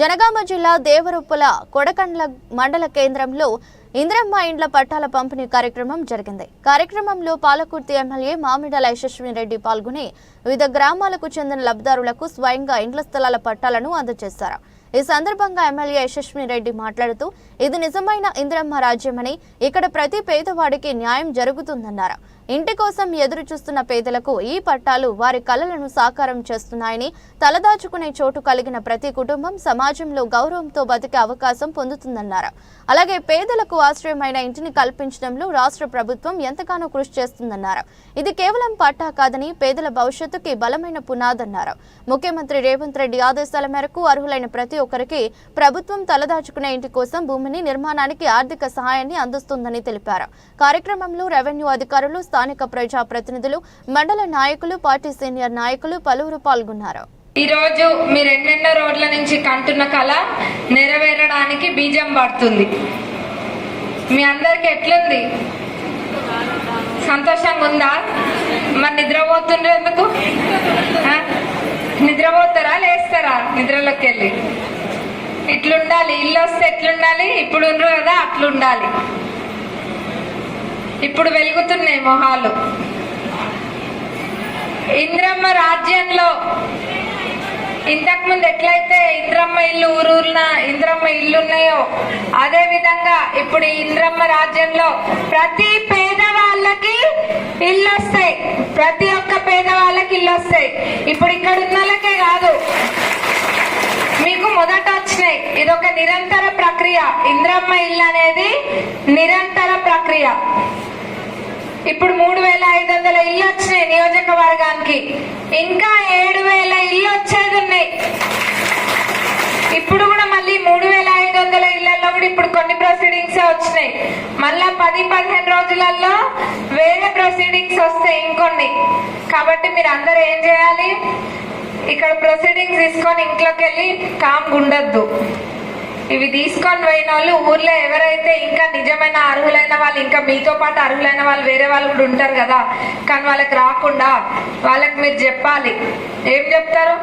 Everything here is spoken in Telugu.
జనగామ జిల్లా దేవరుప్పుల కొడకండ్ల మండల కేంద్రంలో ఇంద్రమ్మ ఇండ్ల పట్టాల పంపిణీ కార్యక్రమం జరిగింది. కార్యక్రమంలో పాలకుర్తి ఎమ్మెల్యే మామిడాల యశస్విని రెడ్డి పాల్గొని వివిధ గ్రామాలకు చెందిన లబ్ధిదారులకు స్వయంగా ఇండ్ల స్థలాల పట్టాలను అందజేశారు. ఈ సందర్భంగా ఎమ్మెల్యే యశస్విని రెడ్డి మాట్లాడుతూ ఇది నిజమైన ఇంద్రమ్మ రాజ్యమని ఇక్కడ ప్రతి పేదవాడికి న్యాయం జరుగుతుందన్నారు. ఇంటి కోసం ఎదురు చూస్తున్న పేదలకు ఈ పట్టాలు వారి కలలను సాకారం చేస్తున్నాయని తలదాచుకునే చోటు కలిగిన ప్రతి కుటుంబం సమాజంలో గౌరవంతో బతికే అవకాశం పొందుతుందన్నారు. అలాగే పేదలకు ఆశ్రయమైన ఇంటిని కల్పించడంలో రాష్ట్ర ప్రభుత్వం ఎంతగానో కృషి చేస్తుందన్నారు. ఇది కేవలం పట్టా కాదని పేదల భవిష్యత్తుకి బలమైన పునాదన్నారు. ముఖ్యమంత్రి రేవంత్ రెడ్డి ఆదేశాల మేరకు అర్హులైన ప్రతి ఒక్కరికి ప్రభుత్వం తలదాచుకునే ఇంటి కోసం భూమిని నిర్మాణానికి ఆర్థిక సహాయాన్ని అందిస్తుందని తెలిపారు. కార్యక్రమంలో రెవెన్యూ అధికారులు స్థానిక ప్రజా ప్రతినిధులు మండల నాయకులు పార్టీ సీనియర్ నాయకులు పలువురు పాల్గొన్నారు. ఈ రోజు మీరు ఎన్నెన్నో రోడ్ల నుంచి కంటున్న కళ నెరవేరడానికి బీజం పడుతుంది. మీ అందరికి ఎట్లుంది? సంతోషంగా ఉందా మరి నిద్రపోతుండ్రు ఎందుకు నిద్రపోతారా? లేస్తారా? నిద్రలోకి వెళ్ళి ఇట్లుండాలి ఇల్లు వస్తే ఎట్లుండాలి? ఇప్పుడు కదా అట్లుండాలి. ఇప్పుడు వెలుగుతున్నాయి మొహాలు. ఇంద్రమ్మ రాజ్యంలో ఇంతకు ముందు ఎట్లయితే ఇంద్రమ్మ ఇల్లు ఊరూరున ఇంద్రమ్మ ఇల్లు ఉన్నాయో అదే విధంగా ఇప్పుడు ఇంద్రమ్మ రాజ్యంలో ప్రతి పేదవాళ్ళకి ఇల్లు వస్తాయి ప్రతి ఒక్క పేదవాళ్ళకి ఇల్లు వస్తాయి ఇప్పుడు ఇక్కడ ఉన్నలకే కాదు. మీకు మొదట వచ్చినాయి. ఇది ఒక నిరంతర ప్రక్రియ. ఇంద్రమ్మ ఇల్లు అనేది నిరంతర ప్రక్రియ. ఇప్పుడు మూడు వేల ఐదు వందల ఇల్లు వచ్చినాయి నియోజకవర్గానికి. ఇంకా ఏడు వేల ఇల్లు వచ్చేది ఉన్నాయి. ఇప్పుడు కూడా మళ్ళీ మూడు వేల ఐదు వందల ఇళ్ళలో కూడా ఇప్పుడు కొన్ని ప్రొసీడింగ్స్ వచ్చినాయి. మళ్ళా పది పదిహేను రోజులలో వేరే ప్రొసీడింగ్స్ వస్తాయి ఇంకొన్ని. కాబట్టి మీరు అందరు ఏం చేయాలి? ఇక్కడ ప్రొసీడింగ్స్ తీసుకొని ఇంట్లోకి వెళ్ళి కామ్ ఉండద్దు. ఇవి తీసుకొని పోయిన వాళ్ళు ఊర్లో ఎవరైతే ఇంకా నిజమైన అర్హులైన వాళ్ళు ఇంకా మీతో పాటు అర్హులైన వాళ్ళు వేరే వాళ్ళు కూడా ఉంటారు కదా. కానీ వాళ్ళకి రాకుండా వాళ్ళకి మీరు చెప్పాలి. ఏం చెప్తారు?